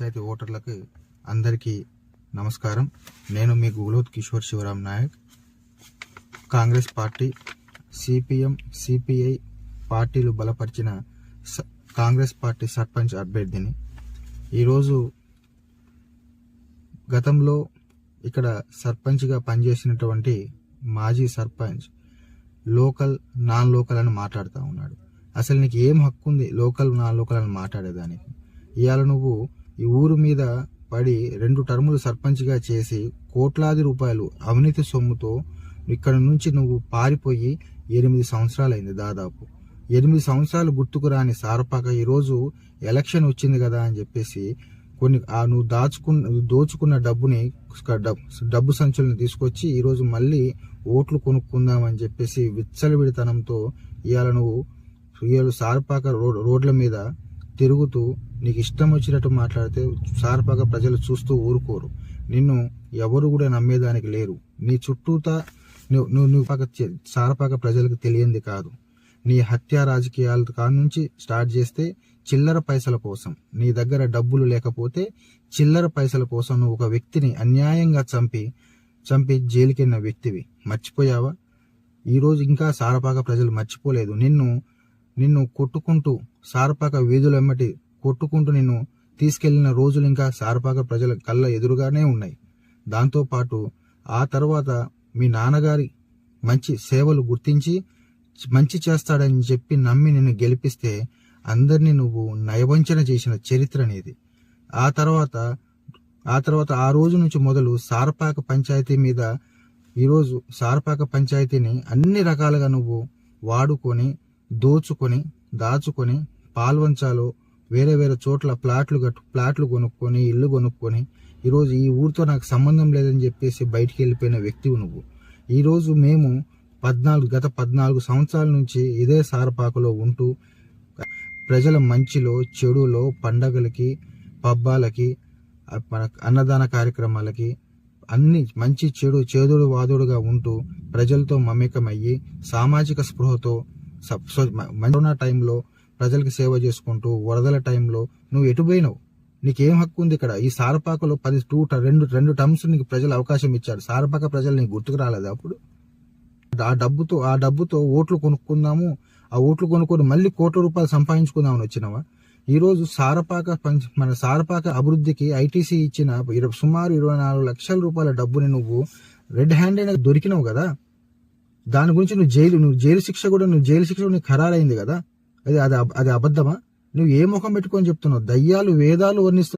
పంచాయతీ ఓటర్లకు అందరికీ నమస్కారం. నేను మీ Guloth Kishore Sivaram Nayak. Congress party CPM CPI పార్టీలు బలపరిచిన స- కాంగ్రెస్ పార్టీ సర్పంచ్ అభ్యర్థిని. ఈరోజు గతంలో ఇక్కడ సర్పంచ్గా పనిచేసినటువంటి మాజీ సర్పంచ్ లోకల్ నాన్ లోకల్ అని మాట్లాడుతూ ఉన్నాడు. అసలు నీకు ఏం హక్కు ఉంది లోకల్ నాన్ లోకల్ అని మాట్లాడేదానికి? ఇవాళ నువ్వు ఈ ఊరు మీద పడి రెండు టర్ములు సర్పంచ్గా చేసి కోట్లాది రూపాయలు అవినీతి సొమ్ముతో ఇక్కడ నుంచి నువ్వు పారిపోయి ఎనిమిది సంవత్సరాలైంది దాదాపు. ఎనిమిది సంవత్సరాలు గుర్తుకు రాని సారపాక ఈరోజు ఎలక్షన్ వచ్చింది కదా అని చెప్పేసి కొన్ని ఆ నువ్వు దాచుకున్న దోచుకున్న డబ్బుని డబ్బు సంచులను తీసుకొచ్చి ఈరోజు మళ్ళీ ఓట్లు కొనుక్కుందామని చెప్పేసి విచ్చలవిడితనంతో ఇవాళ నువ్వు ఇవాళ సారపాక రోడ్ల మీద తిరుగుతూ నీకు ఇష్టం వచ్చినట్టు మాట్లాడితే సారపాక ప్రజలు చూస్తూ ఊరుకోరు. నిన్ను ఎవరు కూడా నమ్మేదానికి లేరు. నీ చుట్టూతా నువ్వు నువ్వు నువ్వు పాక సారపాక ప్రజలకు తెలియంది కాదు. నీ హత్య రాజకీయాల నుంచి స్టార్ట్ చేస్తే చిల్లర పైసల కోసం నీ దగ్గర డబ్బులు లేకపోతే చిల్లర పైసల కోసం నువ్వు ఒక వ్యక్తిని అన్యాయంగా చంపి చంపి జైలుకెళ్ళిన వ్యక్తివి. మర్చిపోయావా? ఈరోజు ఇంకా సారపాక ప్రజలు మర్చిపోలేదు. నిన్ను నిన్ను కొట్టుకుంటూ సారపాక వీధులెమ్మటి కొట్టుకుంటూ నిన్ను తీసుకెళ్ళిన రోజులు ఇంకా సారపాక ప్రజల కళ్ళ ఎదురుగానే ఉన్నాయి. దాంతోపాటు ఆ తర్వాత మీ నాన్నగారి మంచి సేవలు గుర్తించి మంచి చేస్తాడని చెప్పి నమ్మి నిన్ను గెలిపిస్తే అందరినీ నువ్వు నయవంచన చేసిన చరిత్ర అనేది ఆ తర్వాత ఆ తర్వాత ఆ రోజు నుంచి మొదలు సారపాక పంచాయతీ మీద ఈరోజు సారపాక పంచాయతీని అన్ని రకాలుగా నువ్వు వాడుకొని దోచుకొని దాచుకొని పాల్వంచాలో వేరే వేరే చోట్ల ప్లాట్లు కట్టు ప్లాట్లు కొనుక్కొని ఇల్లు కొనుక్కొని ఈరోజు ఈ ఊరితో నాకు సంబంధం లేదని చెప్పేసి బయటికి వెళ్ళిపోయిన వ్యక్తివు నువ్వు. ఈరోజు మేము పద్నాలుగు గత పద్నాలుగు సంవత్సరాల నుంచి ఇదే సారపాకలో ఉంటూ ప్రజల మంచిలో చెడులో పండగలకి పబ్బాలకి మన అన్నదాన కార్యక్రమాలకి అన్ని మంచి చెడు చేదుడు వాదుడుగా ఉంటూ ప్రజలతో మమేకమయ్యి సామాజిక స్పృహతో సో- మ- కరోనా టైంలో ప్రజలకు సేవ చేసుకుంటూ వరదల టైంలో నువ్వు ఎటు పోయినావు? నీకేం హక్కు ఉంది ఇక్కడ? ఈ సారపాకలో పది టూ ట- రెండు రెండు టర్మ్స్ నీకు ప్రజలు అవకాశం ఇచ్చారు. సారపాక ప్రజలు నీకు గుర్తుకు రాలేదు అప్పుడు? ఆ డబ్బుతో ఆ డబ్బుతో ఓట్లు కొనుక్కుందాము ఆ ఓట్లు కొనుక్కొని మళ్ళీ కోట్ల రూపాయలు సంపాదించుకుందామని వచ్చినావా? ఈరోజు సారపాక మన సారపాక అభివృద్ధికి ఐటీసీ ఇచ్చిన సుమారు ఇరవై నాలుగు లక్షల రూపాయల డబ్బుని నువ్వు రెడ్ హ్యాండెడ్ దొరికినావు కదా? దాని గురించి నువ్వు జైలు నువ్వు జైలు శిక్ష కూడా నువ్వు జైలు శిక్ష నీకు ఖరారైంది కదా? అది అది అది అబద్ధమా? నువ్వు ఏ ముఖం పెట్టుకొని చెప్తున్నావు? దయ్యాలు వేదాలు వర్ణిస్తూ